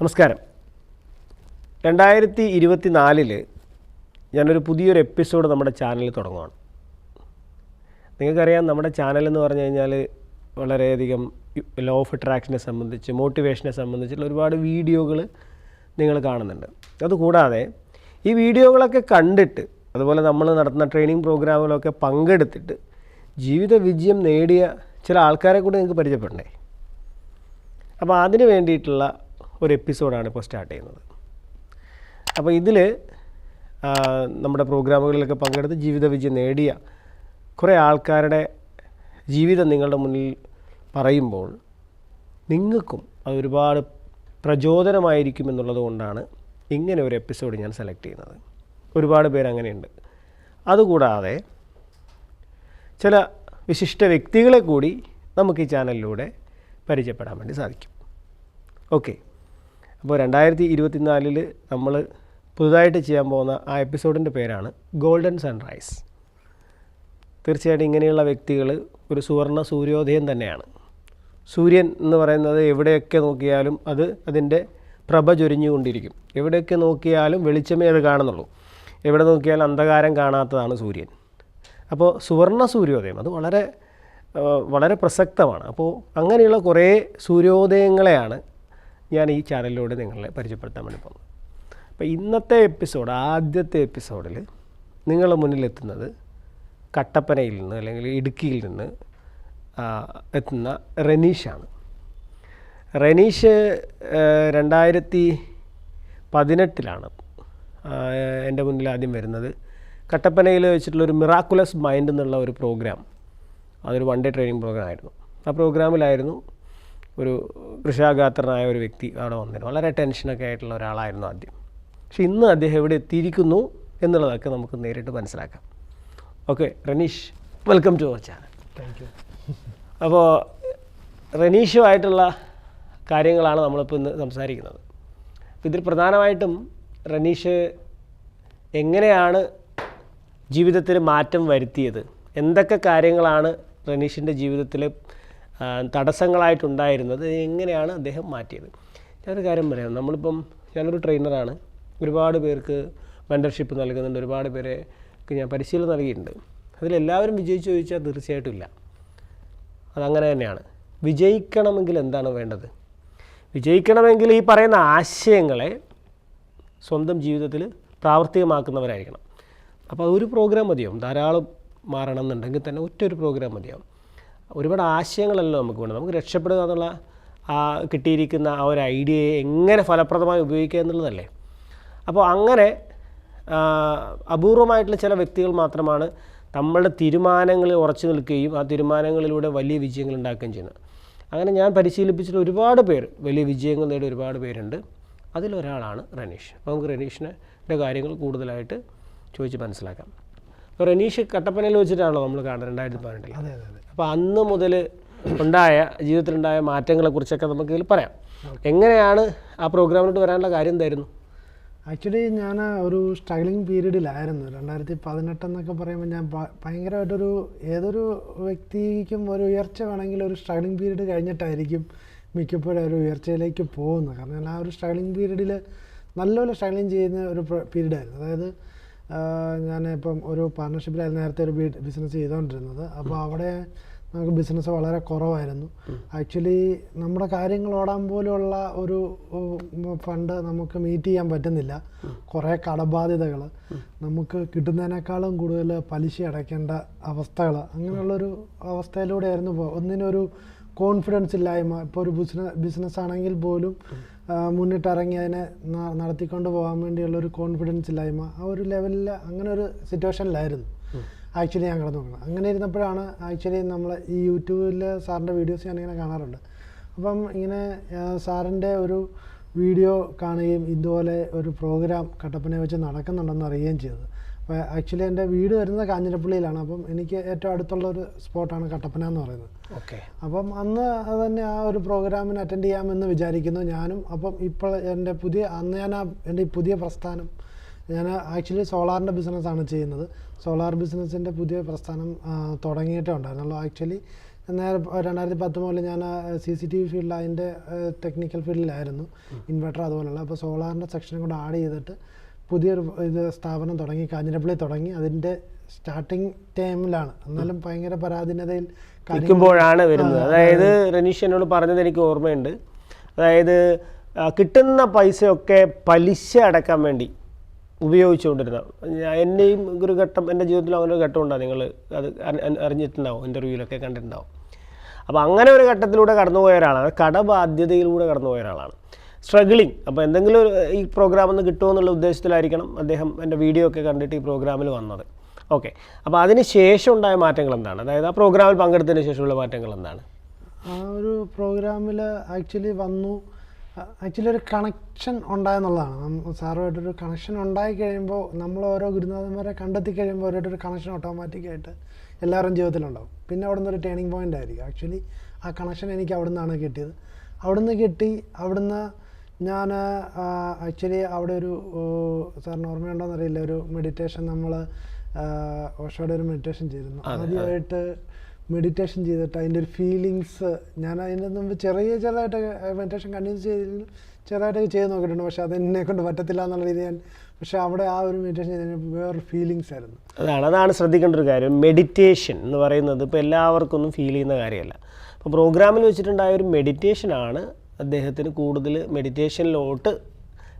നമസ്കാരം. രണ്ടായിരത്തി ഇരുപത്തി നാലിൽ ഞാനൊരു പുതിയൊരു എപ്പിസോഡ് നമ്മുടെ ചാനലിൽ തുടങ്ങുകയാണ് നിങ്ങൾക്കറിയാം നമ്മുടെ ചാനൽ എന്ന് പറഞ്ഞു കഴിഞ്ഞാൽ വളരെയധികം ലോ ഓഫ് അട്രാക്ഷനെ സംബന്ധിച്ച് മോട്ടിവേഷനെ സംബന്ധിച്ചുള്ള ഒരുപാട് വീഡിയോകൾ നിങ്ങൾ കാണുന്നുണ്ട്. അതുകൂടാതെ ഈ വീഡിയോകളൊക്കെ കണ്ടിട്ട് അതുപോലെ നമ്മൾ നടത്തുന്ന ട്രെയിനിങ് പ്രോഗ്രാമുകളൊക്കെ പങ്കെടുത്തിട്ട് ജീവിത വിജയം നേടിയ ചില ആൾക്കാരെ കൂടി നിങ്ങൾക്ക് പരിചയപ്പെടണ്ടേ? അപ്പോൾ അതിന് വേണ്ടിയിട്ടുള്ള ഒരു എപ്പിസോഡാണ് ഇപ്പോൾ സ്റ്റാർട്ട് ചെയ്യുന്നത്. അപ്പോൾ ഇതിൽ നമ്മുടെ പ്രോഗ്രാമുകളിലൊക്കെ പങ്കെടുത്ത് ജീവിത വിജയം നേടിയ കുറേ ആൾക്കാരുടെ ജീവിതം നിങ്ങളുടെ മുന്നിൽ പറയുമ്പോൾ നിങ്ങൾക്കും അത് ഒരുപാട് പ്രചോദനമായിരിക്കും എന്നുള്ളത് കൊണ്ടാണ് ഇങ്ങനെ ഒരു എപ്പിസോഡ് ഞാൻ സെലക്ട് ചെയ്യുന്നത്. ഒരുപാട് പേര് അങ്ങനെയുണ്ട്. അതുകൂടാതെ ചില വിശിഷ്ട വ്യക്തികളെ കൂടി നമുക്ക് ഈ ചാനലിലൂടെ പരിചയപ്പെടാൻ വേണ്ടി സാധിക്കും. ഓക്കെ. അപ്പോൾ രണ്ടായിരത്തി ഇരുപത്തിനാലിൽ നമ്മൾ പുതുതായിട്ട് ചെയ്യാൻ പോകുന്ന ആ എപ്പിസോഡിന്റെ പേരാണ് ഗോൾഡൻ സൺറൈസ്. തീർച്ചയായിട്ടും ഇങ്ങനെയുള്ള വ്യക്തികൾ ഒരു സുവർണ സൂര്യോദയം തന്നെയാണ്. സൂര്യൻ എന്ന് പറയുന്നത് എവിടെയൊക്കെ നോക്കിയാലും അത് അതിന്റെ പ്രഭ ചൊരിഞ്ഞുകൊണ്ടിരിക്കും. എവിടെയൊക്കെ നോക്കിയാലും വെളിച്ചമേ അത് കാണുന്നുള്ളൂ. എവിടെ നോക്കിയാലും അന്ധകാരം കാണാത്തതാണ് സൂര്യൻ. അപ്പോൾ സുവർണ സൂര്യോദയം അത് വളരെ വളരെ പ്രസക്തമാണ്. അപ്പോൾ അങ്ങനെയുള്ള കുറേ സൂര്യോദയങ്ങളെയാണ് ഞാൻ ഈ ചാനലിലൂടെ നിങ്ങളെ പരിചയപ്പെടുത്താൻ വേണ്ടി പോകുന്നത് അപ്പോൾ ഇന്നത്തെ എപ്പിസോഡ് ആദ്യത്തെ എപ്പിസോഡിൽ നിങ്ങളെ മുന്നിലെത്തുന്നത് കട്ടപ്പനയിൽ നിന്ന് അല്ലെങ്കിൽ ഇടുക്കിയിൽ നിന്ന് എത്തുന്ന റനീഷാണ്. റനീഷ് രണ്ടായിരത്തി പതിനെട്ടിലാണ് എന്റെ മുന്നിൽ ആദ്യം വരുന്നത്. കട്ടപ്പനയിൽ വെച്ചിട്ടുള്ളൊരു മിറാക്കുലസ് മൈൻഡ് എന്നുള്ള ഒരു പ്രോഗ്രാം അതൊരു വൺ ഡേ ട്രെയിനിങ് പ്രോഗ്രാം ആയിരുന്നു. ആ പ്രോഗ്രാമിലായിരുന്നു ഒരു വൃഷാഘാതനായ ഒരു വ്യക്തി അവിടെ വന്നിരുന്നു. വളരെ ടെൻഷനൊക്കെ ആയിട്ടുള്ള ഒരാളായിരുന്നു ആദ്യം. പക്ഷെ ഇന്ന് അദ്ദേഹം എവിടെ എത്തിയിരിക്കുന്നു എന്നുള്ളതൊക്കെ നമുക്ക് നേരിട്ട് മനസ്സിലാക്കാം. Okay Ranish welcome to our channel. Thank you അപ്പോൾ റനീഷുമായിട്ടുള്ള കാര്യങ്ങളാണ് നമ്മളിപ്പോൾ ഇന്ന് സംസാരിക്കുന്നത്. ഇതിൽ പ്രധാനമായിട്ടും റനീഷ് എങ്ങനെയാണ് ജീവിതത്തിൽ മാറ്റം വരുത്തിയത്? എന്തൊക്കെ കാര്യങ്ങളാണ് റനീഷിന്റെ ജീവിതത്തിൽ തടസ്സങ്ങളായിട്ടുണ്ടായിരുന്നത്. എങ്ങനെയാണ് അദ്ദേഹം മാറ്റിയത്? ഞാനൊരു കാര്യം പറയാം. നമ്മളിപ്പം ഞാനൊരു ട്രെയിനറാണ്. ഒരുപാട് പേർക്ക് മെന്റർഷിപ്പ് നൽകുന്നുണ്ട്. ഒരുപാട് പേരെ ഞാൻ പരിശീലനം നൽകിയിട്ടുണ്ട്. അതിലെല്ലാവരും വിജയിച്ചു ചോദിച്ചാൽ തീർച്ചയായിട്ടും ഇല്ല. അതങ്ങനെ തന്നെയാണ്. വിജയിക്കണമെങ്കിൽ എന്താണ് വേണ്ടത്? വിജയിക്കണമെങ്കിൽ ഈ പറയുന്ന ആശയങ്ങളെ സ്വന്തം ജീവിതത്തിൽ പ്രാവർത്തികമാക്കുന്നവരായിരിക്കണം. അപ്പോൾ അതൊരു പ്രോഗ്രാം മതിയാവും. ധാരാളം മാറണം എന്നുണ്ടെങ്കിൽ തന്നെ ഒറ്റ ഒരു പ്രോഗ്രാം മതിയാവും. ഒരുപാട് ആശയങ്ങളല്ലോ നമുക്ക് വേണം നമുക്ക് രക്ഷപ്പെടുക എന്നുള്ള ആ കിട്ടിയിരിക്കുന്ന ആ ഒരു ഐഡിയയെ എങ്ങനെ ഫലപ്രദമായി ഉപയോഗിക്കുക എന്നുള്ളതല്ലേ? അപ്പോൾ അങ്ങനെ അപൂർവമായിട്ടുള്ള ചില വ്യക്തികൾ മാത്രമാണ് നമ്മളുടെ തീരുമാനങ്ങളിൽ ഉറച്ചു നിൽക്കുകയും ആ തീരുമാനങ്ങളിലൂടെ വലിയ വിജയങ്ങൾ ഉണ്ടാക്കുകയും ചെയ്യുന്നത്. അങ്ങനെ ഞാൻ പരിശീലിപ്പിച്ചിട്ട് ഒരുപാട് പേർ വലിയ വിജയങ്ങൾ നേടിയ ഒരുപാട് പേരുണ്ട്. അതിലൊരാളാണ് റനീഷ്. അപ്പോൾ നമുക്ക് റനീഷിന്റെ കാര്യങ്ങൾ കൂടുതലായിട്ട് ചോദിച്ച് മനസ്സിലാക്കാം. അപ്പോൾ റനീഷ് കട്ടപ്പനയിൽ വെച്ചിട്ടാണല്ലോ നമ്മൾ കാണുന്നത് രണ്ടായിരത്തി പതിനെട്ടിൽ. അതെ അതെ അതെ. അപ്പോൾ അന്ന് മുതൽ ഉണ്ടായ ജീവിതത്തിലുണ്ടായ മാറ്റങ്ങളെക്കുറിച്ചൊക്കെ നമുക്ക് ഇതിൽ പറയാം. എങ്ങനെയാണ് ആ പ്രോഗ്രാമിലോട്ട് വരാനുള്ള കാര്യം എന്തായിരുന്നു? ആക്ച്വലി ഞാൻ ഒരു സ്ട്രഗ്ലിംഗ് പീരീഡിലായിരുന്നു. രണ്ടായിരത്തി പതിനെട്ടെന്നൊക്കെ പറയുമ്പോൾ ഞാൻ ഭയങ്കരമായിട്ടൊരു ഏതൊരു വ്യക്തിക്കും ഒരു ഉയർച്ച വേണമെങ്കിൽ ഒരു സ്ട്രഗ്ലിംഗ് പീരീഡ് കഴിഞ്ഞിട്ടായിരിക്കും മിക്കപ്പോഴും ഒരു ഉയർച്ചയിലേക്ക് പോകുന്നത്. കാരണം ഞാൻ ആ ഒരു സ്ട്രഗ്ലിംഗ് പീരീഡിൽ നല്ലപോലെ സ്ട്രഗ്ലിംഗ് ചെയ്യുന്ന ഒരു പീരീഡായിരുന്നു. അതായത് ഞാൻ ഇപ്പം ഒരു പാർട്ണർഷിപ്പിലായിരുന്നു നേരത്തെ ഒരു ബിസിനസ് ചെയ്തുകൊണ്ടിരുന്നത് അപ്പോൾ അവിടെ നമുക്ക് ബിസിനസ് വളരെ കുറവായിരുന്നു. ആക്ച്വലി നമ്മുടെ കാര്യങ്ങൾ ഓടാൻ പോലെയുള്ള ഒരു ഫണ്ട് നമുക്ക് മീറ്റ് ചെയ്യാൻ പറ്റുന്നില്ല. കുറേ കടബാധ്യതകൾ നമുക്ക് കിട്ടുന്നതിനേക്കാളും കൂടുതൽ പലിശ അടയ്ക്കേണ്ട അവസ്ഥകൾ അങ്ങനെയുള്ളൊരു അവസ്ഥയിലൂടെയായിരുന്നു ഒന്നിനൊരു കോൺഫിഡൻസ് ഇല്ലായ്മ. ഇപ്പോൾ ഒരു ബിസിനസ് ബിസിനസ് ആണെങ്കിൽ പോലും മുന്നിട്ടിറങ്ങി അതിനെ നടത്തിക്കൊണ്ട് പോകാൻ വേണ്ടിയുള്ള ഒരു കോൺഫിഡൻസ് ഇല്ലായ്മ. ആ ഒരു ലെവലിൽ അങ്ങനെ ഒരു സിറ്റുവേഷനിലായിരുന്നു ആക്ച്വലി ഞാൻ കിടന്നു നോക്കണം അങ്ങനെ ഇരുന്നപ്പോഴാണ് ആക്ച്വലി നമ്മൾ ഈ യൂട്യൂബിൽ സാറിന്റെ വീഡിയോസ് ഞാനിങ്ങനെ കാണാറുണ്ട്. അപ്പം ഇങ്ങനെ സാറിന്റെ ഒരു വീഡിയോ കാണുകയും ഇതുപോലെ ഒരു പ്രോഗ്രാം കട്ടപ്പനയെ വെച്ച് നടക്കുന്നുണ്ടെന്ന് അറിയുകയും ചെയ്തത് അപ്പോൾ ആക്ച്വലി എന്റെ വീട് വരുന്നത് കാഞ്ഞിരപ്പള്ളിയിലാണ്. അപ്പം എനിക്ക് ഏറ്റവും അടുത്തുള്ള ഒരു സ്പോട്ടാണ് കട്ടപ്പന എന്ന് പറയുന്നത്. ഓക്കെ. അപ്പം അന്ന് അത് തന്നെ ആ ഒരു പ്രോഗ്രാമിന് അറ്റൻഡ് ചെയ്യാമെന്ന് വിചാരിക്കുന്നു ഞാനും. അപ്പം ഇപ്പോൾ എന്റെ പുതിയ അന്ന് ഞാൻ ആ എന്റെ പുതിയ പ്രസ്ഥാനം ഞാൻ ആക്ച്വലി സോളാറിന്റെ ബിസിനസ്സാണ് ചെയ്യുന്നത്. സോളാർ ബിസിനസ്സിന്റെ പുതിയ പ്രസ്ഥാനം തുടങ്ങിയിട്ടേ ഉണ്ടായിരുന്നുള്ളൂ. ആക്ച്വലി നേരെ രണ്ടായിരത്തി പത്ത് മുതൽ ഞാൻ സി സി ടി വി ഫീൽഡിൽ അതിന്റെ ടെക്നിക്കൽ ഫീൽഡിലായിരുന്നു. ഇൻവെർട്ടർ അതുപോലുള്ള അപ്പോൾ സോളാറിന്റെ സെക്ഷനും കൂടെ ആഡ് ചെയ്തിട്ട് പുതിയൊരു ഇത് സ്ഥാപനം തുടങ്ങി കാഞ്ഞിരപ്പള്ളി തുടങ്ങി. അതിന്റെ സ്റ്റാർട്ടിങ് ടൈമിലാണ് എന്നാലും ഭയങ്കര പരാധീനതയിൽ കാര്യങ്ങൾ- വരുന്നത്. അതായത് റനീഷ് എന്നോട് പറഞ്ഞത് എനിക്ക് ഓർമ്മയുണ്ട്. അതായത് കിട്ടുന്ന പൈസയൊക്കെ പലിശ അടക്കാൻ വേണ്ടി ഉപയോഗിച്ചുകൊണ്ടിരുന്ന. എന്റെയും ഒരു ഘട്ടം എന്റെ ജീവിതത്തിൽ അങ്ങനെ ഒരു ഘട്ടം ഉണ്ടാകും നിങ്ങൾ അത് അറി- അറി- അറിഞ്ഞിട്ടുണ്ടാവും ഇന്റർവ്യൂവിലൊക്കെ കണ്ടിട്ടുണ്ടാവും. അപ്പോൾ അങ്ങനെ ഒരു ഘട്ടത്തിലൂടെ കടന്നുപോയ ഒരാളാണ്. കടബാധ്യതയിലൂടെ കടന്നുപോയ ഒരാളാണ്. സ്ട്രഗിളിങ് അപ്പോൾ എന്തെങ്കിലും ഒരു ഈ പ്രോഗ്രാം ഒന്ന് കിട്ടുമോ എന്നുള്ള ഉദ്ദേശത്തിലായിരിക്കണം അദ്ദേഹം എന്റെ വീഡിയോ ഒക്കെ കണ്ടിട്ട് ഈ പ്രോഗ്രാമിൽ വന്നത്. ഓക്കെ അപ്പോൾ അതിന് ശേഷം ഉണ്ടായ മാറ്റങ്ങൾ എന്താണ്? അതായത് ആ പ്രോഗ്രാമിൽ പങ്കെടുത്തതിന് ശേഷമുള്ള മാറ്റങ്ങൾ എന്താണ്? ആ ഒരു പ്രോഗ്രാമിൽ ആക്ച്വലി വന്നു. ആക്ച്വലി ഒരു കണക്ഷൻ ഉണ്ടായെന്നുള്ളതാണ്. സാറുമായിട്ടൊരു കണക്ഷൻ ഉണ്ടായി കഴിയുമ്പോൾ നമ്മൾ ഓരോ ഗുരുനാഥന്മാരെ കണ്ടെത്തി കഴിയുമ്പോൾ അവരായിട്ടൊരു കണക്ഷൻ ഓട്ടോമാറ്റിക്കായിട്ട് എല്ലാവരും ജീവിതത്തിലുണ്ടാവും. പിന്നെ അവിടെ നിന്ന് ഒരു ടേണിംഗ് പോയിന്റ് ആയിരിക്കും. ആക്ച്വലി ആ കണക്ഷൻ എനിക്ക് അവിടെ നിന്നാണ് കിട്ടിയത്. അവിടുന്ന് കിട്ടി അവിടുന്ന് ഞാൻ ആക്ച്വലി അവിടെ ഒരു സാറിന് ഓർമ്മയുണ്ടോയെന്ന് അറിയില്ല ഒരു മെഡിറ്റേഷൻ നമ്മൾ ഓഷോയുടെ ഒരു മെഡിറ്റേഷൻ ചെയ്തിരുന്നു. ആദ്യമായിട്ട് മെഡിറ്റേഷൻ ചെയ്തിട്ട് അതിന്റെ ഒരു ഫീലിങ്സ് ഞാൻ അതിന്റെ മുമ്പ് ചെറിയ ചെറുതായിട്ട് മെഡിറ്റേഷൻ കണ്ടിന്യൂ ചെയ്ത് ചെറുതായിട്ട് ചെയ്ത് നോക്കിയിട്ടുണ്ട്. പക്ഷേ അത് എന്നെ കൊണ്ട് പറ്റത്തില്ല എന്നുള്ള രീതി ഞാൻ പക്ഷേ അവിടെ ആ ഒരു മെഡിറ്റേഷൻ ചെയ്തതിന് വേറൊരു ഫീലിങ്സ് ആയിരുന്നു. അതാണ് അതാണ് ശ്രദ്ധിക്കേണ്ട ഒരു കാര്യം. മെഡിറ്റേഷൻ എന്ന് പറയുന്നത് ഇപ്പോൾ എല്ലാവർക്കും ഒന്നും ഫീൽ ചെയ്യുന്ന കാര്യമല്ല. അപ്പോൾ പ്രോഗ്രാമിൽ വെച്ചിട്ടുണ്ടായ ഒരു മെഡിറ്റേഷനാണ് അദ്ദേഹത്തിന് കൂടുതൽ മെഡിറ്റേഷനിലോട്ട്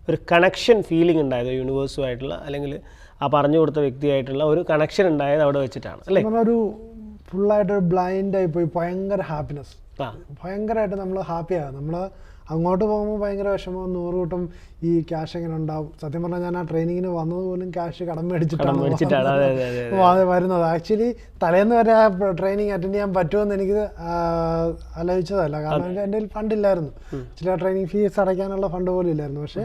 ഒരു കണക്ഷൻ ഫീലിംഗ് ഉണ്ടായത്. യൂണിവേഴ്സുമായിട്ടുള്ള അല്ലെങ്കിൽ ആ പറഞ്ഞു കൊടുത്ത വ്യക്തിയായിട്ടുള്ള ഒരു കണക്ഷൻ ഉണ്ടായത് അവിടെ വെച്ചിട്ടാണ്. അല്ലേ? ഒരു ഫുള്ളായിട്ട് ബ്ലൈൻഡ് ആയി പോയി ഭയങ്കര ഹാപ്പിനെസ് ആ. ഭയങ്കരമായിട്ട് നമ്മൾ ഹാപ്പിയാകും നമ്മൾ അങ്ങോട്ട് പോകുമ്പോൾ ഭയങ്കര വിഷമം നൂറ് കൂട്ടം ഈ ക്യാഷ് എങ്ങനെ ഉണ്ടാവും. സത്യം പറഞ്ഞാൽ ഞാൻ ആ ട്രെയിനിങ്ങിന് വന്നത് പോലും ക്യാഷ് കടം മേടിച്ചിട്ടാണ് വരുന്നത്. ആക്ച്വലി തലേന്ന് വരെ ആ ട്രെയിനിങ് അറ്റൻഡ് ചെയ്യാൻ പറ്റുമെന്ന് എനിക്ക് ആ, ആലോചിച്ചതല്ല. കാരണം എന്റെ കയ്യിൽ ഫണ്ടില്ലായിരുന്നു ചില ട്രെയിനിങ് ഫീസ് അടയ്ക്കാനുള്ള ഫണ്ട് പോലും ഇല്ലായിരുന്നു. പക്ഷേ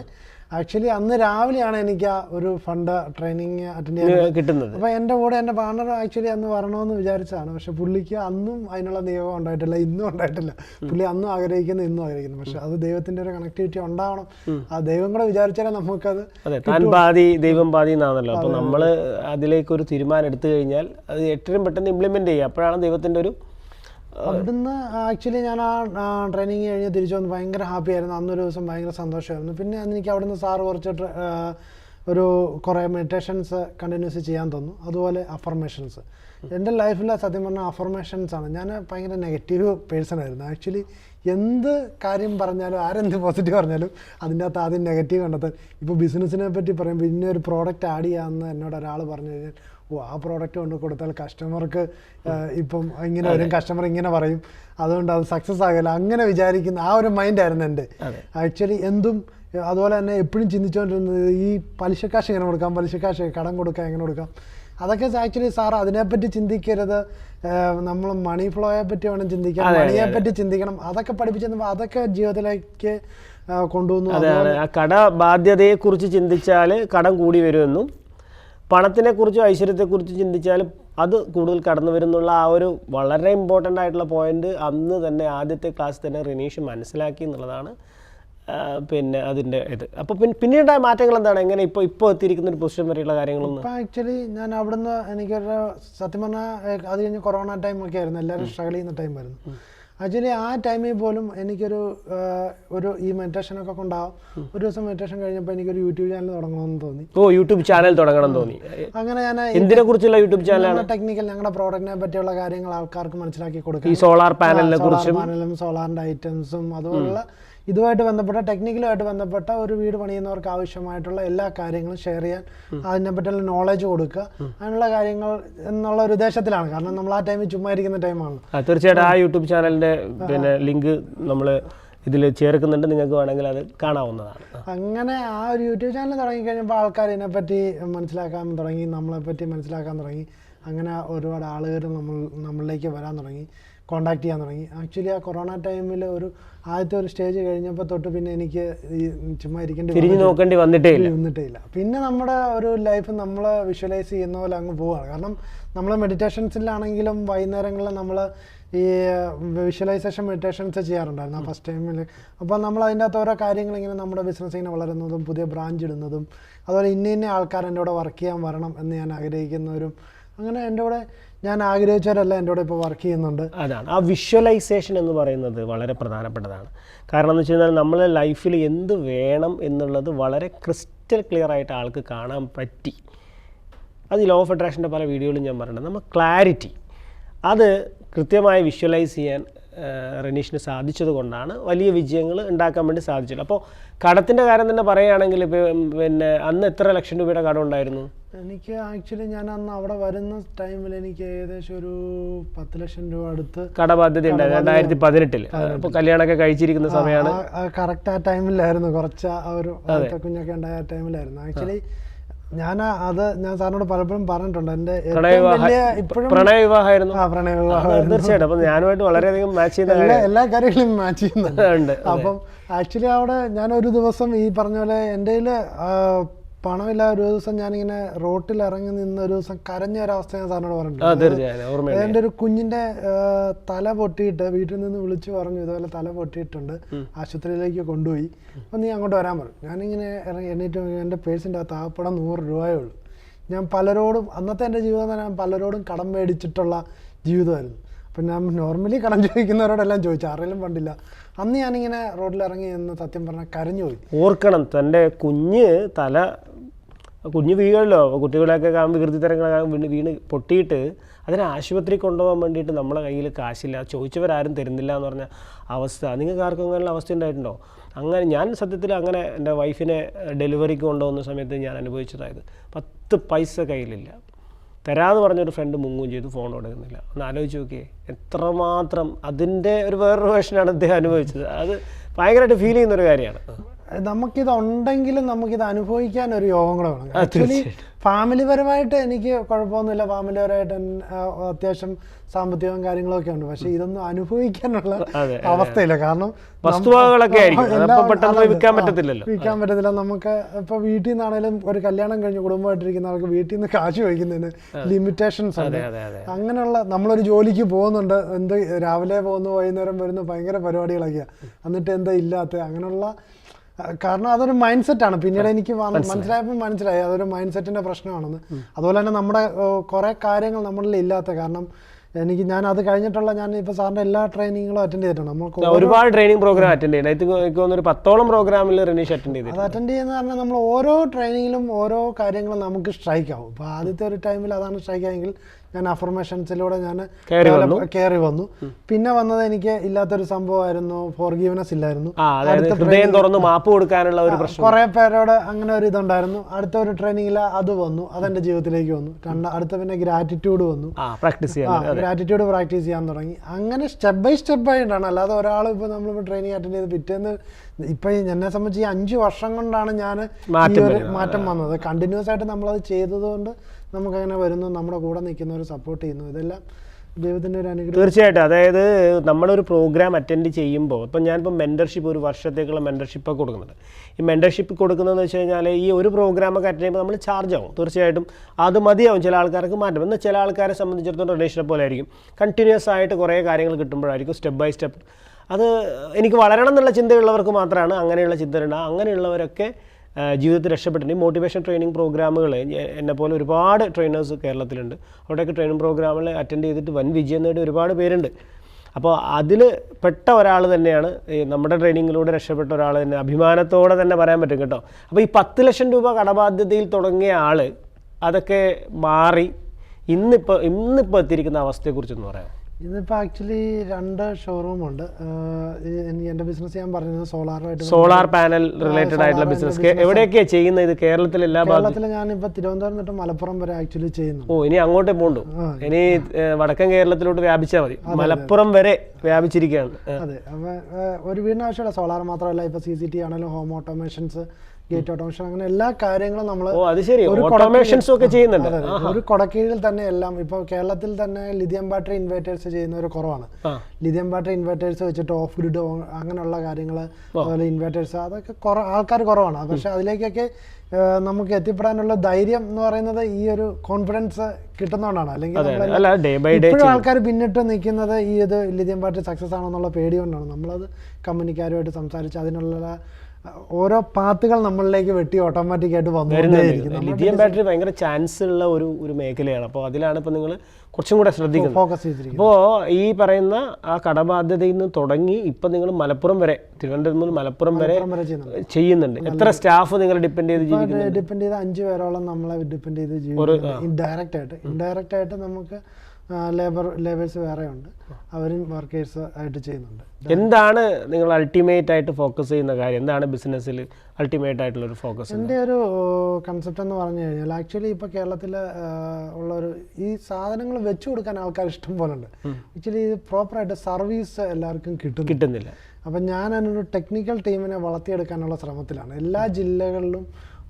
ആക്ച്വലി അന്ന് രാവിലെയാണ് എനിക്ക് ആ ഒരു ഫണ്ട് ട്രെയിനിങ് അറ്റൻഡ് ചെയ്യാൻ കിട്ടുന്നത്. അപ്പോൾ എന്റെ കൂടെ എന്റെ പാർട്ണർ ആക്ച്വലി അന്ന് വരണമെന്ന് വിചാരിച്ചതാണ്. പക്ഷെ പുള്ളിക്ക് അന്നും അതിനുള്ള നിയോഗം ഉണ്ടായിട്ടില്ല ഇന്നും ഉണ്ടായിട്ടില്ല. പുള്ളി അന്നും ആഗ്രഹിക്കുന്നു ഇന്നും ആഗ്രഹിക്കുന്നു. പക്ഷെ അത് ദൈവത്തിന്റെ ഒരു കണക്ടിവിറ്റി ഉണ്ടാവണം. ആ ദൈവം കൂടെ വിചാരിച്ചാലേ നമുക്കത് അതെ താൻ പാതി ദൈവം പാതി എന്നാണല്ലോ അപ്പോൾ നമ്മൾ അതിലേക്ക് ഒരു തീരുമാനം എടുത്തു കഴിഞ്ഞാൽ അത് ഏറ്റവും പെട്ടെന്ന് ഇംപ്ലിമെന്റ് ചെയ്യുക അപ്പോഴാണ് ദൈവത്തിന്റെ ഒരു അവിടുന്ന് ആക്ച്വലി ഞാൻ ആ ട്രെയിനിങ് കഴിഞ്ഞ് തിരിച്ചു വന്ന് ഭയങ്കര ഹാപ്പി ആയിരുന്നു. അന്നൊരു ദിവസം ഭയങ്കര സന്തോഷമായിരുന്നു. പിന്നെ എനിക്ക് അവിടുന്ന് സാറ് കുറച്ച് ഒരു കുറേ മെഡിറ്റേഷൻസ് കണ്ടിന്യൂസ് ചെയ്യാൻ തന്നു. അതുപോലെ അഫർമേഷൻസ് എന്റെ ലൈഫിൽ സത്യം പറഞ്ഞാൽ അഫർമേഷൻസ് ആണ്. ഞാൻ ഭയങ്കര നെഗറ്റീവ് പേഴ്സൺ ആയിരുന്നു. ആക്ച്വലി എന്ത് കാര്യം പറഞ്ഞാലും ആരെന്ത് പോസിറ്റീവ് പറഞ്ഞാലും അതിന്റെ അകത്ത് ആദ്യം നെഗറ്റീവ് കണ്ടെത്താൻ. ഇപ്പോൾ ബിസിനസ്സിനെ പറ്റി പറയുമ്പോൾ ഇന്ന ഒരു പ്രോഡക്റ്റ് ആഡ് ചെയ്യാമെന്ന് എന്നോട് ഒരാൾ പറഞ്ഞു കഴിഞ്ഞാൽ ഓ ആ പ്രോഡക്റ്റ് കൊണ്ട് കൊടുത്താൽ കസ്റ്റമർക്ക് ഇപ്പം ഇങ്ങനെ വരും കസ്റ്റമർ ഇങ്ങനെ പറയും. അതുകൊണ്ട് അത് സക്സസ് ആകില്ല. അങ്ങനെ വിചാരിക്കുന്ന ആ ഒരു മൈൻഡായിരുന്നു എന്റെ. ആക്ച്വലി എന്തും അതുപോലെ തന്നെ എപ്പോഴും ചിന്തിച്ചുകൊണ്ടിരുന്നത് ഈ പലിശക്കാശ് എങ്ങനെ കൊടുക്കാം? പലിശക്കാശ് കടം കൊടുക്കാം എങ്ങനെ കൊടുക്കാം? അതൊക്കെ ആക്ച്വലി സാർ അതിനെപ്പറ്റി ചിന്തിക്കരുത്. നമ്മൾ മണി ഫ്ലോയെ പറ്റി വേണം അതെ, മണിയെ പറ്റി ചിന്തിക്കണം. അതൊക്കെ പഠിപ്പിച്ചു അതൊക്കെ ജീവിതത്തിലേക്ക് കൊണ്ടുവന്നു. അതാണ് ആ കട ബാധ്യതയെക്കുറിച്ച് ചിന്തിച്ചാൽ കടം കൂടി വരുമെന്നും പണത്തിനെക്കുറിച്ചും ഐശ്വര്യത്തെക്കുറിച്ചും ചിന്തിച്ചാൽ അത് കൂടുതൽ കടന്നു വരുന്നുള്ള ആ ഒരു വളരെ ഇമ്പോർട്ടന്റ് ആയിട്ടുള്ള പോയിന്റ് അന്ന് തന്നെ ആദ്യത്തെ ക്ലാസ് തന്നെ റിനീഷ് മനസ്സിലാക്കി എന്നുള്ളതാണ് പിന്നെ അതിന്റെ ഇത്. അപ്പോൾ പിന്നെ പിന്നീടുണ്ടായ മാറ്റങ്ങൾ എന്താണ്? എങ്ങനെ ഇപ്പോൾ ഇപ്പോൾ എത്തിയിരിക്കുന്ന ഒരു പൊസിഷൻ വരെയുള്ള കാര്യങ്ങളൊന്നും? ഇപ്പോൾ ആക്ച്വലി ഞാൻ അവിടുന്ന് എനിക്കൊരു സത്യം പറഞ്ഞാൽ അത് കഴിഞ്ഞ് കൊറോണ ടൈമൊക്കെ ആയിരുന്നു. എല്ലാവരും സ്ട്രഗിൾ ചെയ്യുന്ന ടൈമായിരുന്നു ആക്ച്വലി ആ ടൈമിൽ പോലും എനിക്കൊരു ഒരു ഈ മെഡിറ്റേഷൻ ഒക്കെ കൊണ്ടാവും. ഒരു ദിവസം മെഡിറ്റേഷൻ കഴിഞ്ഞപ്പോൾ എനിക്കൊരു യൂട്യൂബ് ചാനൽ തുടങ്ങണമെന്ന് തോന്നി. ഓ യൂട്യൂബ് ചാനൽ തുടങ്ങണം തോന്നി. അങ്ങനെ ഞാൻ എന്തിനെ കുറിച്ചുള്ള യൂട്യൂബ് ചാനലാണ് ടെക്നിക്കൽ ഞങ്ങളുടെ പ്രോഡക്റ്റിനെ പറ്റിയുള്ള കാര്യങ്ങൾ ആൾക്കാർക്ക് മനസ്സിലാക്കി കൊടുക്കുക ഈ സോളാർ പാനലിനെ കുറിച്ചും? പാനലും സോളാറിന്റെ ഐറ്റംസും അതുപോലുള്ള ഇതുമായിട്ട് ബന്ധപ്പെട്ട ടെക്നിക്കലുമായിട്ട് ബന്ധപ്പെട്ട ഒരു വീട് പണിയുന്നവർക്ക് ആവശ്യമായിട്ടുള്ള എല്ലാ കാര്യങ്ങളും ഷെയർ ചെയ്യാൻ അതിനെ പറ്റിയുള്ള നോളജ് കൊടുക്കുക. അങ്ങനെയുള്ള കാര്യങ്ങൾ എന്നുള്ള ഒരു ഉദ്ദേശത്തിലാണ്. കാരണം നമ്മൾ ആ ടൈമിൽ ചുമ്മാ ഇരിക്കുന്ന ടൈമാണ് തീർച്ചയായിട്ടും ആ യൂട്യൂബ് ചാനലിന്റെ പിന്നെ ലിങ്ക് നമ്മൾ ഇതിൽ ചേർക്കുന്നുണ്ട്. നിങ്ങൾക്ക് വേണമെങ്കിൽ അത് കാണാവുന്നതാണ്. അങ്ങനെ ആ ഒരു യൂട്യൂബ് ചാനൽ തുടങ്ങിക്കഴിഞ്ഞപ്പോൾ ആൾക്കാർ ഇതിനെപ്പറ്റി മനസ്സിലാക്കാൻ തുടങ്ങി നമ്മളെപ്പറ്റി മനസ്സിലാക്കാൻ തുടങ്ങി. അങ്ങനെ ഒരുപാട് ആളുകൾ നമ്മൾ നമ്മളിലേക്ക് വരാൻ തുടങ്ങി. കോണ്ടാക്ട് ചെയ്യാൻ തുടങ്ങി. ആക്ച്വലി ആ കൊറോണ ടൈമിൽ ഒരു ആദ്യത്തെ ഒരു സ്റ്റേജ് കഴിഞ്ഞപ്പോൾ തൊട്ട് പിന്നെ എനിക്ക് ഈ ചുമ്മാ ഇരിക്കേണ്ടി തിരിഞ്ഞു നോക്കേണ്ടി വന്നിട്ടേ ഇല്ല നിന്നിട്ടേ ഇല്ല പിന്നെ നമ്മുടെ ഒരു ലൈഫ് നമ്മൾ വിഷ്വലൈസ് ചെയ്യുന്ന പോലെ അങ്ങ് പോവുകയാണ് കാരണം നമ്മൾ മെഡിറ്റേഷൻസിലാണെങ്കിലും വൈകുന്നേരങ്ങളിൽ നമ്മൾ ഈ വിഷ്വലൈസേഷൻ മെഡിറ്റേഷൻസ് ചെയ്യാറുണ്ടായിരുന്നു ആ ഫസ്റ്റ് ടൈമിൽ അപ്പോൾ നമ്മൾ അതിന്റെ അകത്ത് ഓരോ കാര്യങ്ങൾ ഇങ്ങനെ നമ്മുടെ ബിസിനസ് ഇങ്ങനെ വളരുന്നതും പുതിയ ബ്രാഞ്ച് ഇടുന്നതും അതുപോലെ ഇന്ന ഇന്ന ആൾക്കാർ എന്റെ കൂടെ വർക്ക് ചെയ്യാൻ വരണം എന്ന് ഞാൻ ആഗ്രഹിക്കുന്നവരും അങ്ങനെ എന്റെ കൂടെ ഞാൻ ആഗ്രഹിച്ചവരെല്ലാം എന്റെ കൂടെ ഇപ്പോൾ വർക്ക് ചെയ്യുന്നുണ്ട്. അതാണ്. ആ വിഷ്വലൈസേഷൻ എന്ന് പറയുന്നത് വളരെ പ്രധാനപ്പെട്ടതാണ്. കാരണം എന്ന് വെച്ച് കഴിഞ്ഞാൽ നമ്മളെ ലൈഫിൽ എന്ത് വേണം എന്നുള്ളത് വളരെ ക്രിസ്റ്റൽ ക്ലിയർ ആയിട്ട് ആൾക്ക് കാണാൻ പറ്റി. അത് ലോ ഓഫ് അട്രാക്ഷന്റെ പല വീഡിയോയിലും ഞാൻ പറഞ്ഞിട്ടുണ്ട്. നമ്മൾ ക്ലാരിറ്റി അത് കൃത്യമായി വിഷ്വലൈസ് ചെയ്യാൻ റനീഷിന് സാധിച്ചത് കൊണ്ടാണ് വലിയ വിജയങ്ങൾ ഉണ്ടാക്കാൻ വേണ്ടി സാധിച്ചത്. അപ്പോൾ കടത്തിന്റെ കാര്യം തന്നെ പറയുകയാണെങ്കിൽ പിന്നെ അന്ന് എത്ര ലക്ഷം രൂപയുടെ കടം ഉണ്ടായിരുന്നു? എനിക്ക് ആക്ച്വലി ഞാൻ അന്ന് അവിടെ വരുന്ന ടൈമിൽ എനിക്ക് ഏകദേശം ഒരു പത്ത് ലക്ഷം രൂപ അടുത്ത് കടബാധ്യത ഉണ്ടായിരുന്നു രണ്ടായിരത്തി പതിനെട്ടിൽ അപ്പോൾ കല്യാണമൊക്കെ കഴിച്ചിരിക്കുന്ന സമയമാണ്. കറക്റ്റ് ആ ടൈമിലായിരുന്നു. കുറച്ച് ആ ഒരു കുഞ്ഞൊക്കെ ഉണ്ടായ ടൈമിലായിരുന്നു. ആക്ച്വലി ഞാൻ അത് ഞാൻ സാറിനോട് പലപ്പോഴും പറഞ്ഞിട്ടുണ്ട്. എന്റെ ഏറ്റവും പ്രണയവിവാഹ വലിയ പ്രണയ വിവാഹമായിരുന്നു ആ പ്രണയ വിവാഹം അത് തീർച്ചയായിട്ടും. അപ്പം ഞാനുമായിട്ട് വളരെയധികം മാച്ച് ചെയ്യുന്ന എല്ലാ കാര്യങ്ങളും മാച്ച് ചെയ്യുന്നുണ്ട്. അപ്പം ആക്ച്വലി അവിടെ ഞാൻ ഒരു ദിവസം ഈ പറഞ്ഞ പോലെ എന്റെ പണമില്ല ഒരു ദിവസം ഞാനിങ്ങനെ റോട്ടിൽ ഇറങ്ങി നിന്ന് ഒരു ദിവസം കരഞ്ഞ ഒരവസ്ഥ ഞാൻ സാറിനോട് ആ പറഞ്ഞിട്ടുണ്ട് എന്റെ എന്റെ ഒരു കുഞ്ഞിന്റെ ആ, തല പൊട്ടിയിട്ട് വീട്ടിൽ നിന്ന് വിളിച്ചു പറഞ്ഞു ഇതുപോലെ തല പൊട്ടിയിട്ടുണ്ട് ആശുപത്രിയിലേക്ക് കൊണ്ടുപോയി. അപ്പം നീ അങ്ങോട്ട് വരാൻ പറഞ്ഞു. ഞാനിങ്ങനെ ഇറങ്ങി എണ്ണീറ്റ് എന്റെ എന്റെ പേഴ്സിന്റെ അകത്ത് ആപ്പടം നൂറ് രൂപയേ ഉള്ളൂ. ഞാൻ പലരോടും അന്നത്തെ എന്റെ ജീവിതം തന്നെ ഞാൻ പലരോടും കടം മേടിച്ചിട്ടുള്ള ജീവിതമായിരുന്നു. അപ്പം ഞാൻ നോർമലി കടം ചോദിക്കുന്നവരോടെല്ലാം ചോദിച്ചു ആരെങ്കിലും പണ്ടില്ല അന്ന് ഞാനിങ്ങനെ റോഡിൽ ഇറങ്ങി എന്ന് സത്യം പറഞ്ഞാൽ കരഞ്ഞു പോയി ഓർക്കണം തന്റെ കുഞ്ഞ് തല കുഞ്ഞ് വീഴുമല്ലോ കുട്ടികളെയൊക്കെ കാണുമ്പോൾ വികൃതി വീണ് വീണ് പൊട്ടിയിട്ട് അതിനെ ആശുപത്രി കൊണ്ടുപോകാൻ വേണ്ടിയിട്ട് നമ്മളെ കയ്യിൽ കാശില്ല. ചോദിച്ചവരാരും തരുന്നില്ല എന്ന് പറഞ്ഞ അവസ്ഥ. നിങ്ങൾക്ക് ആർക്കും അങ്ങനെയുള്ള അവസ്ഥ ഉണ്ടായിട്ടുണ്ടോ? അങ്ങനെ ഞാൻ സത്യത്തിൽ അങ്ങനെ എന്റെ വൈഫിനെ ഡെലിവറിക്ക് കൊണ്ടുപോകുന്ന സമയത്ത് ഞാൻ അനുഭവിച്ചതായത് പത്ത് പൈസ കയ്യിലില്ല. തരാമെന്ന് പറഞ്ഞൊരു ഫ്രണ്ട് മുങ്ങുകയും ചെയ്തു ഫോൺ കൊടുക്കുന്നില്ല ഒന്ന് ആലോചിച്ച് നോക്കിയേ. എത്രമാത്രം അതിന്റെ ഒരു വേറൊരു വേഷനാണ് അദ്ദേഹം അനുഭവിച്ചത്. അത് ഭയങ്കരമായിട്ട് ഫീൽ ചെയ്യുന്നൊരു കാര്യമാണ്. നമുക്കിത് ഉണ്ടെങ്കിലും നമുക്കിത് അനുഭവിക്കാൻ ഒരു യോഗം കൂടെ വേണം ആക്ച്വലി ഫാമിലി പരമായിട്ട് എനിക്ക് കുഴപ്പമൊന്നുമില്ല. ഫാമിലി പരമായിട്ട് അത്യാവശ്യം സാമ്പത്തികവും കാര്യങ്ങളൊക്കെ ഉണ്ട്. പക്ഷെ ഇതൊന്നും അനുഭവിക്കാനുള്ള അവസ്ഥയില്ല. കാരണം. വിൽക്കാൻ ആ, പറ്റത്തില്ലല്ലോ. വിൽക്കാൻ പറ്റത്തില്ല. നമുക്ക് ഇപ്പൊ വീട്ടിൽ നിന്നാണേലും ഒരു കല്യാണം കഴിഞ്ഞ് കുടുംബമായിട്ടിരിക്കുന്ന ആൾക്ക് വീട്ടിൽ നിന്ന് കാശ് വയ്ക്കുന്നതിന് ലിമിറ്റേഷൻസ് ഉണ്ട്. അങ്ങനെയുള്ള നമ്മളൊരു ജോലിക്ക് പോകുന്നുണ്ട്. എന്ത് രാവിലെ പോകുന്നു വൈകുന്നേരം വരുന്നു ഭയങ്കര പരിപാടികളൊക്കെയാണ് എന്നിട്ട് എന്താ ഇല്ലാത്ത? അങ്ങനെയുള്ള കാരണം അതൊരു മൈൻഡ് സെറ്റാണ് പിന്നീട് എനിക്ക് മനസ്സിലായപ്പോൾ മനസ്സിലായി. അതൊരു മൈൻഡ് സെറ്റിന്റെ പ്രശ്നമാണെന്ന്. അതുപോലെ തന്നെ നമ്മുടെ കുറേ കാര്യങ്ങൾ നമ്മളിൽ ഇല്ലാത്ത കാരണം എനിക്ക് ഞാൻ അത് കഴിഞ്ഞിട്ടുള്ള ഞാൻ ഇപ്പോൾ സാറിന്റെ എല്ലാ ട്രെയിനിങ്ങുകളും അറ്റൻഡ് ചെയ്തിട്ടുണ്ട്. നമ്മൾ ഒരുപാട് ട്രെയിനിങ് പ്രോഗ്രാം അറ്റൻഡ് ചെയ്യുന്നത് എനിക്ക് എനിക്ക് തോന്നുന്നു ഒരു പത്തോളം പ്രോഗ്രാമിൽ റനീഷ് അറ്റൻഡ് ചെയ്തിട്ടുണ്ട്. അത് അറ്റൻഡ് ചെയ്യുന്ന പറഞ്ഞാൽ നമ്മൾ ഓരോ ട്രെയിനിങ്ങിലും ഓരോ കാര്യങ്ങളും നമുക്ക് സ്ട്രൈക്ക് ആവും. ഇപ്പോൾ ആദ്യത്തെ ഒരു ടൈമിൽ അതാണ് സ്ട്രൈക്ക് ആയെങ്കിൽ ഞാൻ അഫർമേഷൻസിലൂടെ ഞാൻ കയറി വന്നു. പിന്നെ വന്നത് എനിക്ക് ഇല്ലാത്തൊരു സംഭവമായിരുന്നു. ഫോർ ഗീവനസ് ഇല്ലായിരുന്നു ഹൃദയം തുറന്ന് മാപ്പ് കൊടുക്കാനുള്ള ഒരു പ്രശ്നം. കുറെ പേരോട് അങ്ങനെ ഒരു ഇതുണ്ടായിരുന്നു. അടുത്ത ഒരു ട്രെയിനിങ്ങിൽ അത് വന്നു. അതെന്റെ ജീവിതത്തിലേക്ക് വന്നു. കണ്ട അടുത്ത പിന്നെ ഗ്രാറ്റിറ്റ്യൂഡ് വന്നു. പ്രാക്ടീസ് ചെയ്യാൻ ഗ്രാറ്റിറ്റ്യൂഡ് പ്രാക്ടീസ് ചെയ്യാൻ തുടങ്ങി. അങ്ങനെ സ്റ്റെപ്പ് ബൈ സ്റ്റെപ്പ് ആയിട്ടാണ്. അല്ലാതെ ഒരാൾ ഇപ്പോൾ നമ്മളിപ്പോൾ ട്രെയിനിങ് അറ്റൻഡ് ചെയ്ത് പിറ്റേന്ന് ഇപ്പം എന്നെ സംബന്ധിച്ച് ഈ അഞ്ച് വർഷം കൊണ്ടാണ് ഞാൻ ഈ മാറ്റം ഒരു മാറ്റം വന്നത്. കണ്ടിന്യൂസ് ആയിട്ട് നമ്മളത് ചെയ്തതുകൊണ്ട് നമുക്കങ്ങനെ വരുന്നു. നമ്മുടെ കൂടെ നിൽക്കുന്ന ഒരു സപ്പോർട്ട് ചെയ്യുന്നു. ഇതെല്ലാം ദൈവത്തിന്റെ ഒരു അനുഗ്രഹം. തീർച്ചയായിട്ടും. അതായത് നമ്മളൊരു പ്രോഗ്രാം അറ്റൻഡ് ചെയ്യുമ്പോൾ ഇപ്പം ഞാനിപ്പോൾ മെന്റർഷിപ്പ് ഒരു വർഷത്തേക്കുള്ള മെന്റർഷിപ്പൊക്കെ കൊടുക്കുന്നുണ്ട് ഈ മെന്റർഷിപ്പ് കൊടുക്കുന്നതെന്ന് വെച്ച് കഴിഞ്ഞാൽ ഈ ഒരു പ്രോഗ്രാമൊക്കെ അറ്റൻഡ് ചെയ്യുമ്പോൾ നമ്മൾ ചാർജ് ആവും. തീർച്ചയായിട്ടും അത് മതിയാവും. ചില ആൾക്കാർക്ക് മാറ്റം. എന്നാൽ ചില ആൾക്കാരെ സംബന്ധിച്ചിടത്തോളം റിലേഷനെ പോലെ ആയിരിക്കും. കണ്ടിന്യൂസ് ആയിട്ട് കുറേ കാര്യങ്ങൾ കിട്ടുമ്പോഴായിരിക്കും സ്റ്റെപ്പ് ബൈ സ്റ്റെപ്പ് അത് എനിക്ക് വളരണം എന്നുള്ള ചിന്തയുള്ളവർക്ക് മാത്രമാണ് അങ്ങനെയുള്ള ചിന്ത ഉണ്ടാകുക അങ്ങനെയുള്ളവരൊക്കെ ജീവിതത്തിൽ രക്ഷപ്പെട്ടിട്ടുണ്ട്. മോട്ടിവേഷൻ ട്രെയിനിങ് പ്രോഗ്രാമുകൾ എന്നെ പോലെ ഒരുപാട് ട്രെയിനേഴ്സ് കേരളത്തിലുണ്ട്. അവിടെയൊക്കെ ട്രെയിനിങ് പ്രോഗ്രാമുകൾ അറ്റൻഡ് ചെയ്തിട്ട് വൻ വിജയം നേടി ഒരുപാട് പേരുണ്ട്. അപ്പോൾ അതിൽ പെട്ട ഒരാൾ തന്നെയാണ് നമ്മുടെ ട്രെയിനിങ്ങിലൂടെ രക്ഷപ്പെട്ട ഒരാൾ തന്നെ. അഭിമാനത്തോടെ തന്നെ പറയാൻ പറ്റും കേട്ടോ. അപ്പോൾ ഈ പത്ത് ലക്ഷം രൂപ കടബാധ്യതയിൽ തുടങ്ങിയ ആൾ അതൊക്കെ മാറി ഇന്നിപ്പോൾ ഇന്നിപ്പോൾ എത്തിയിരിക്കുന്ന അവസ്ഥയെക്കുറിച്ചൊന്ന് പറയാം ഇന്നിപ്പോൾ ആക്ച്വലി രണ്ട് ഷോറൂം ഉണ്ട്. എന്റെ ബിസിനസ് ഞാൻ പറഞ്ഞത് സോളാറുമായിട്ട് സോളാർ പാനൽ റിലേറ്റഡ് ആയിട്ടുള്ള ബിസിനസ് എവിടെയൊക്കെയാണ് ചെയ്യുന്നത് ഇത്? കേരളത്തിൽ എല്ലാ ഭാഗത്തും? ഞാൻ ഞാനിപ്പോൾ തിരുവനന്തപുരം തൊട്ട് മലപ്പുറം വരെ ആക്ച്വലി ചെയ്യുന്നു ഓ ഇനി അങ്ങോട്ടേ പോണ്ടു? ഇനി വടക്കൻ കേരളത്തിലോട്ട് വ്യാപിച്ചാൽ മതി. മലപ്പുറം വരെ വ്യാപിച്ചിരിക്കുകയാണ്. അതെ അപ്പോൾ ഒരു വീടിന് ആവശ്യമുള്ള സോളാർ മാത്രമല്ല ഇപ്പൊ സി സി ടി ആണെങ്കിലും ഹോം ഓട്ടോമേഷൻസ് ഗേറ്റ് ഓട്ടോമേഷൻ അങ്ങനെ എല്ലാ കാര്യങ്ങളും നമ്മൾ ഒരു ഒക്കെ ചെയ്യുന്നുണ്ട്. അതെ, അതെ. ഒരു കൊടക്കീഴിൽ തന്നെ എല്ലാം ഇപ്പോൾ കേരളത്തിൽ തന്നെ ലിഥിയം ബാറ്ററി ഇൻവേർട്ടേഴ്സ് ചെയ്യുന്നവർ കുറവാണ്. ലിഥിയം ബാറ്ററി ഇൻവെർട്ടേഴ്സ് വെച്ചിട്ട് ഓഫ് ഗ്രിഡ് അങ്ങനെയുള്ള കാര്യങ്ങൾ അതുപോലെ ഇൻവെർട്ടേഴ്സ് അതൊക്കെ കുറ ആൾക്കാർ കുറവാണ്. പക്ഷെ അതിലേക്കൊക്കെ നമുക്ക് എത്തിപ്പെടാനുള്ള ധൈര്യം എന്ന് പറയുന്നത് ഈ ഒരു കോൺഫിഡൻസ് കിട്ടുന്നതുകൊണ്ടാണ് അല്ലെങ്കിൽ ഇപ്പോഴും ആൾക്കാർ പിന്നിട്ട് നിൽക്കുന്നത് ഈ ഇത് ലിഥിയം ബാറ്ററി സക്സസ് ആണെന്നുള്ള പേടി കൊണ്ടാണ്. നമ്മളത് കമ്പനിക്കാരുമായിട്ട് സംസാരിച്ച് അതിനുള്ള ഓരോ പാത്തുകൾ നമ്മളിലേക്ക് വെട്ടി ഓട്ടോമാറ്റിക് ആയിട്ട് വന്നുകൊണ്ടേയിരിക്കും ലിഥിയം ബാറ്ററി ഭയങ്കര ചാൻസ് ഉള്ള ഒരു ഒരു മേഖലയാണ്. അപ്പോൾ അതിലാണ് ഇപ്പോൾ നിങ്ങൾ കുറച്ചും കൂടെ ശ്രദ്ധിക്കുന്നത്. ഫോക്കസ് അപ്പോൾ ഈ പറയുന്ന ആ കടബാധ്യതയിൽ നിന്ന് തുടങ്ങി ഇപ്പം നിങ്ങൾ മലപ്പുറം വരെ തിരുവനന്തപുരം മുതൽ മലപ്പുറം വരെ ചെയ്യുന്നുണ്ട്. എത്ര സ്റ്റാഫ് നിങ്ങൾ ഡിപ്പെൻഡ് ചെയ്ത് ഡിപ്പെൻഡ് ചെയ്ത് അഞ്ച് പേരോളം നമ്മളെ ഡിപ്പെൻഡ് ചെയ്ത് ജീവിക്കുന്നുണ്ട്. ഇൻഡയറക്റ്റ് ആയിട്ട്. ഇൻഡയറക്റ്റ് ആയിട്ട് നമുക്ക് ലേബർ ലേബേഴ്സ് വേറെ ഉണ്ട് അവരും വർക്കേഴ്സ് ആയിട്ട് ചെയ്യുന്നുണ്ട്. എന്താണ് നിങ്ങൾ അൾട്ടിമേറ്റ് ആയിട്ട് ഫോക്കസ് ചെയ്യുന്ന കാര്യം? എന്താണ് ബിസിനസ്സിൽ അൾട്ടിമേറ്റ് ആയിട്ടുള്ള ഒരു ഫോക്കസ് എന്റെ ഒരു കൺസെപ്റ്റ് എന്ന് പറഞ്ഞു കഴിഞ്ഞാൽ ആക്ച്വലി ഇപ്പോൾ കേരളത്തിൽ ഉള്ള ഒരു ഈ സാധനങ്ങൾ വെച്ചു കൊടുക്കാൻ ആൾക്കാർ ഇഷ്ടം പോലെ ഉണ്ട് ആക്ച്വലി ഇത് പ്രോപ്പറായിട്ട് സർവീസ് എല്ലാവർക്കും കിട്ടും കിട്ടുന്നില്ല. അപ്പം ഞാൻ അതിനൊരു ടെക്നിക്കൽ ടീമിനെ വളർത്തിയെടുക്കാനുള്ള ശ്രമത്തിലാണ്. എല്ലാ ജില്ലകളിലും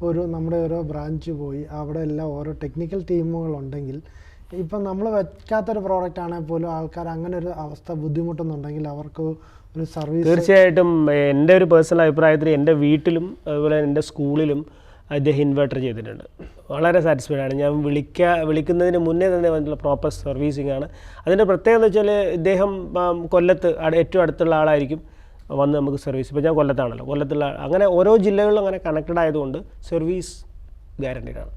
ഒരു നമ്മുടെ ഓരോ ബ്രാഞ്ച് പോയി അവിടെ എല്ലാം ഓരോ ടെക്നിക്കൽ ടീമുകൾ ഉണ്ടെങ്കിൽ ഇപ്പം നമ്മൾ വെക്കാത്തൊരു പ്രോഡക്റ്റ് ആണെങ്കിൽ പോലും ആൾക്കാർ അങ്ങനെ ഒരു അവസ്ഥ ബുദ്ധിമുട്ടുന്നുണ്ടെങ്കിൽ അവർക്ക് ഒരു സർവീസ് തീർച്ചയായിട്ടും എന്റെ ഒരു പേഴ്സണൽ അഭിപ്രായത്തിൽ എന്റെ വീട്ടിലും അതുപോലെ എന്റെ സ്കൂളിലും അദ്ദേഹം ഇൻവെർട്ടർ ചെയ്തിട്ടുണ്ട്. വളരെ സാറ്റിസ്ഫൈഡ് ആണ്. ഞാൻ വിളിക്കുക വിളിക്കുന്നതിന് മുന്നേ തന്നെ വന്നിട്ടുള്ള പ്രോപ്പർ സർവീസിംഗ് ആണ്. അതിന്റെ പ്രത്യേകത എന്ന് വെച്ചാൽ ഇദ്ദേഹം കൊല്ലത്ത് ഏറ്റവും അടുത്തുള്ള ആളായിരിക്കും വന്ന് നമുക്ക് സർവീസ് ഇപ്പോൾ ഞാൻ കൊല്ലത്താണല്ലോ. കൊല്ലത്തുള്ള അങ്ങനെ ഓരോ ജില്ലകളിലും അങ്ങനെ കണക്റ്റഡ് ആയതുകൊണ്ട് സർവീസ് ഗ്യാരണ്ടീഡ് ആണ്.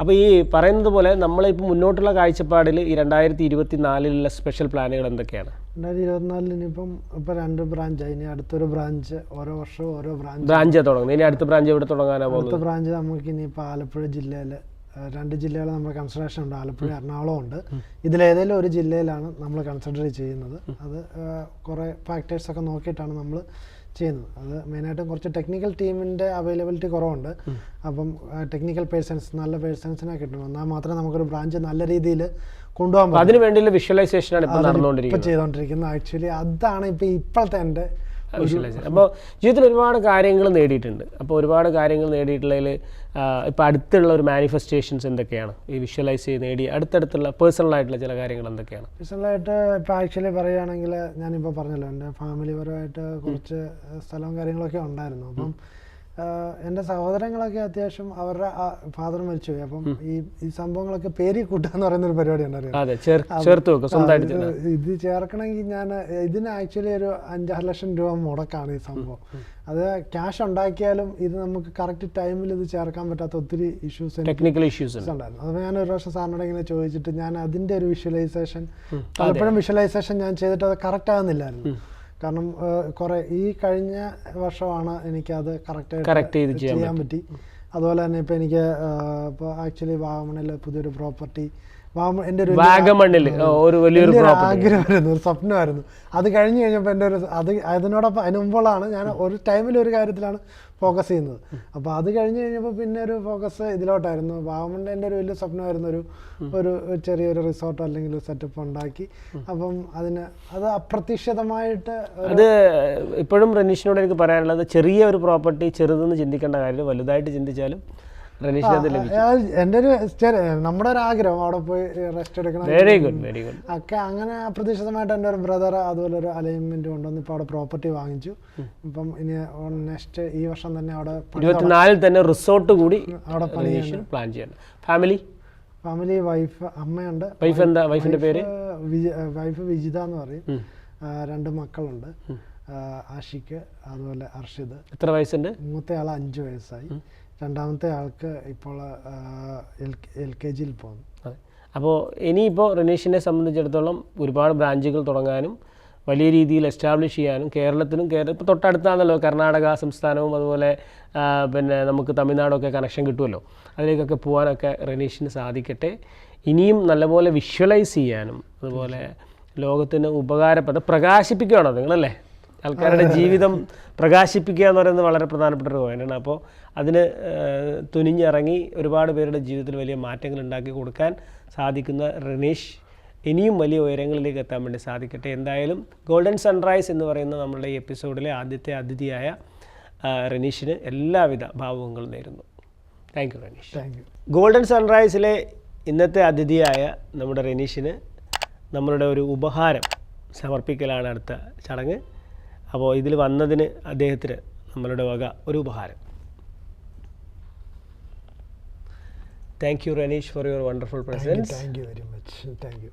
അപ്പോൾ ഈ പറയുന്നത് പോലെ നമ്മളിപ്പോൾ മുന്നോട്ടുള്ള കാഴ്ചപ്പാടിൽ ഈ രണ്ടായിരത്തി ഇരുപത്തി നാലിലുള്ള സ്പെഷ്യൽ പ്ലാനുകൾ എന്തൊക്കെയാണ്? രണ്ടായിരത്തി ഇരുപത്തിനാലിന് ഇനിയിപ്പം ഇപ്പം രണ്ട് ബ്രാഞ്ചായി ഇനി അടുത്തൊരു ബ്രാഞ്ച് ഓരോ വർഷവും ഓരോ ബ്രാഞ്ച് ബ്രാഞ്ച് തുടങ്ങുന്നത്. ഇനി അടുത്ത ബ്രാഞ്ച് എവിടെ തുടങ്ങാനാണ് അടുത്ത ബ്രാഞ്ച് നമുക്ക് ഇനിയിപ്പോൾ ആലപ്പുഴ ജില്ലയിൽ രണ്ട് ജില്ലകൾ നമ്മൾ കൺസിഡറേഷൻ ഉണ്ട്. ആലപ്പുഴ എറണാകുളം ഉണ്ട്. ഇതിലേതെങ്കിലും ഒരു ജില്ലയിലാണ് നമ്മൾ കൺസിഡർ ചെയ്യുന്നത്. അത് കുറേ ഫാക്ടേഴ്സൊക്കെ നോക്കിയിട്ടാണ് നമ്മൾ ചെയ്യുന്നത്. അത് മെയിനായിട്ടും കുറച്ച് ടെക്നിക്കൽ ടീമിന്റെ അവൈലബിലിറ്റി കുറവുണ്ട്. അപ്പം ടെക്നിക്കൽ പേഴ്സൺസ് നല്ല പേഴ്സൺസിനെ കിട്ടണം. എന്നാൽ മാത്രമേ നമുക്കൊരു ബ്രാഞ്ച് നല്ല രീതിയിൽ കൊണ്ടുപോകാൻ പറ്റും. അതിന് വേണ്ടിയുള്ള വിഷ്വലൈസേഷനാണ് ഇപ്പോൾ ചെയ്തുകൊണ്ടിരിക്കുന്നത് ആക്ച്വലി അതാണ് ഇപ്പം ഇപ്പോഴത്തെ എന്റെ വിഷ്വലൈസേഷൻ അപ്പോൾ ജീവിതത്തിൽ ഒരുപാട് കാര്യങ്ങൾ നേടിയിട്ടുണ്ട്. അപ്പോൾ ഒരുപാട് കാര്യങ്ങൾ നേടിയിട്ടുള്ളതിൽ ഇപ്പോൾ അടുത്തുള്ള ഒരു മാനിഫെസ്റ്റേഷൻസ് എന്തൊക്കെയാണ്? ഈ വിഷ്വലൈസ് ചെയ്ത് നേടി അടുത്തടുത്തുള്ള പേഴ്സണൽ ആയിട്ടുള്ള ചില കാര്യങ്ങൾ എന്തൊക്കെയാണ്? പേഴ്സണലായിട്ട് ഇപ്പോൾ ആക്ച്വലി പറയുകയാണെങ്കിൽ ഞാനിപ്പോൾ പറഞ്ഞല്ലോ എന്റെ ഫാമിലി ഫാമിലിപരമായിട്ട് കുറച്ച് സ്ഥലവും കാര്യങ്ങളൊക്കെ ഉണ്ടായിരുന്നു. അപ്പം എന്റെ സഹോദരങ്ങളൊക്കെ അത്യാവശ്യം അവരുടെ ഫാദർ മരിച്ചു പോയി അപ്പം ഈ ഈ സംഭവങ്ങളൊക്കെ പേരി കൂട്ടാന്ന് പറയുന്ന ഒരു പരിപാടി ഉണ്ടായിരുന്നു. ഇത് ചേർക്കണമെങ്കിൽ ഞാൻ ഇതിന് ആക്ച്വലി ഒരു അഞ്ചാറ് ലക്ഷം രൂപ മുടക്കാണ് ഈ സംഭവം. അത് ക്യാഷ് ഉണ്ടാക്കിയാലും ഇത് നമുക്ക് കറക്റ്റ് ടൈമിൽ ഇത് ചേർക്കാൻ പറ്റാത്ത ഒത്തിരി ഇഷ്യൂസ് ടെക്നിക്കൽ ഇഷ്യൂസ് ഉണ്ട്. ഉണ്ടായിരുന്നു അപ്പോൾ ഞാൻ ഒരു പ്രാവശ്യം സാറിനോട് ഇങ്ങനെ ചോദിച്ചിട്ട് ഞാൻ അതിന്റെ ഒരു വിഷ്വലൈസേഷൻ പലപ്പോഴും വിഷ്വലൈസേഷൻ ഞാൻ ചെയ്തിട്ട് അത് കറക്റ്റ് ആകുന്നില്ലായിരുന്നു കാരണം കുറെ ഈ കഴിഞ്ഞ വർഷമാണ് എനിക്കത് കറക്റ്റ് ചെയ്യാൻ പറ്റി. അതുപോലെ തന്നെ ഇപ്പം എനിക്ക് ഇപ്പോൾ ആക്ച്വലി വാഗമണിൽ പുതിയൊരു പ്രോപ്പർട്ടി എന്റെ ഒരു വാഗമണ്ണിൽ ഒരു വലിയൊരു ആഗ്രഹമായിരുന്നു ഒരു സ്വപ്നമായിരുന്നു. അത് കഴിഞ്ഞു കഴിഞ്ഞപ്പോൾ എന്റെ ഒരു അത് അതിനോടൊപ്പം അതിന് മുമ്പുള്ളതാണ് ഞാൻ ഒരു ടൈമിൽ ഒരു കാര്യത്തിലാണ് ഫോക്കസ് ചെയ്യുന്നത്. അപ്പോൾ അത് കഴിഞ്ഞു കഴിഞ്ഞപ്പോൾ പിന്നെ ഒരു ഫോക്കസ് ഇതിലോട്ടായിരുന്നു. വാഗമണ്ണിൽ എന്റെ ഒരു വലിയ സ്വപ്നമായിരുന്നു ഒരു ഒരു ചെറിയൊരു റിസോർട്ട് അല്ലെങ്കിൽ ഒരു സെറ്റപ്പ് ഉണ്ടാക്കി. അപ്പം അതിന് അത് അപ്രതീക്ഷിതമായിട്ട് അത് ഇപ്പോഴും റനീഷിനോട് എനിക്ക് പറയാനുള്ളത് ചെറിയ ഒരു പ്രോപ്പർട്ടി ചെറുതെന്ന് ചിന്തിക്കേണ്ട കാര്യം വലുതായിട്ട് ചിന്തിച്ചാലും എന്റെ ഒരു നമ്മുടെ ഒരു ആഗ്രഹം അവിടെ പോയി റെസ്റ്റ് എടുക്കണം. വെരി ഗുഡ് വെരി ഗുഡ് ഒക്കെ അങ്ങനെ അപ്രതീക്ഷിതമായിട്ട് എന്റെ ഒരു ബ്രദർ അതുപോലെ ഒരു അലൈൻമെന്റ് കൊണ്ടുവന്ന് ഇപ്പോൾ അവിടെ പ്രോപ്പർട്ടി വാങ്ങിച്ചു. ഇപ്പം ഇനി നെക്സ്റ്റ് ഈ വർഷം തന്നെ അവിടെ ഇരുപത്തിനാലിൽ തന്നെ റിസോർട്ട് കൂടി അവിടെ പ്ലാൻ ചെയ്യണം. ഫാമിലി ഫാമിലി വൈഫ് അമ്മയുണ്ട്. വൈഫ് എന്താ? വൈഫിന്റെ പേര്? വൈഫ് വിജിത എന്ന് പറയും. രണ്ട് മക്കളുണ്ട്. ആഷിക്ക് അതുപോലെ അർഷിദ്. എത്ര വയസ്സുണ്ട്? മൂത്തയാൾ അഞ്ച് വയസ്സായി. രണ്ടാമത്തെ ആൾക്ക് ഇപ്പോൾ എൽ കെ ജിയിൽ പോകുന്നു. അതെ. അപ്പോൾ ഇനിയിപ്പോൾ റനീഷിനെ സംബന്ധിച്ചിടത്തോളം ഒരുപാട് ബ്രാഞ്ചുകൾ തുടങ്ങാനും വലിയ രീതിയിൽ എസ്റ്റാബ്ലിഷ് ചെയ്യാനും കേരളത്തിനും കേരള ഇപ്പോൾ തൊട്ടടുത്താണല്ലോ കർണാടക സംസ്ഥാനവും അതുപോലെ പിന്നെ നമുക്ക് തമിഴ്നാടൊക്കെ കണക്ഷൻ കിട്ടുമല്ലോ. അതിലേക്കൊക്കെ പോകാനൊക്കെ റനീഷിന് സാധിക്കട്ടെ. ഇനിയും നല്ലപോലെ വിഷ്വലൈസ് ചെയ്യാനും അതുപോലെ ലോകത്തിന് ഉപകാരപ്പെട്ട പ്രകാശിപ്പിക്കുകയാണോ നിങ്ങളല്ലേ? ആൾക്കാരുടെ ജീവിതം പ്രകാശിപ്പിക്കുക എന്ന് പറയുന്നത് വളരെ പ്രധാനപ്പെട്ട ഒരു പോയിന്റാണ് അപ്പോൾ അതിന് തുനിഞ്ഞിറങ്ങി ഒരുപാട് പേരുടെ ജീവിതത്തിൽ വലിയ മാറ്റങ്ങൾ ഉണ്ടാക്കി കൊടുക്കാൻ സാധിക്കുന്ന റിനേഷ് ഇനിയും വലിയ ഉയരങ്ങളിലേക്ക് എത്താൻ വേണ്ടി സാധിക്കട്ടെ. എന്തായാലും ഗോൾഡൻ സൺറൈസ് എന്ന് പറയുന്ന നമ്മളുടെ ഈ എപ്പിസോഡിലെ ആദ്യത്തെ അതിഥിയായ റനീഷിന് എല്ലാവിധ ഭാവുകങ്ങളും നേരുന്നു. Thank you Ranish. Thank you golden സൺറൈസിലെ ഇന്നത്തെ അതിഥിയായ നമ്മുടെ റനീഷിന് നമ്മളുടെ ഒരു ഉപഹാരം സമർപ്പിക്കലാണ് അടുത്ത ചടങ്ങ്. അപ്പോൾ ഇതിൽ വന്നതിന് അദ്ദേഹത്തിന് നമ്മളുടെ വക ഒരു ഉപഹാരം. Thank you Ranish for your wonderful presence thank you very much thank you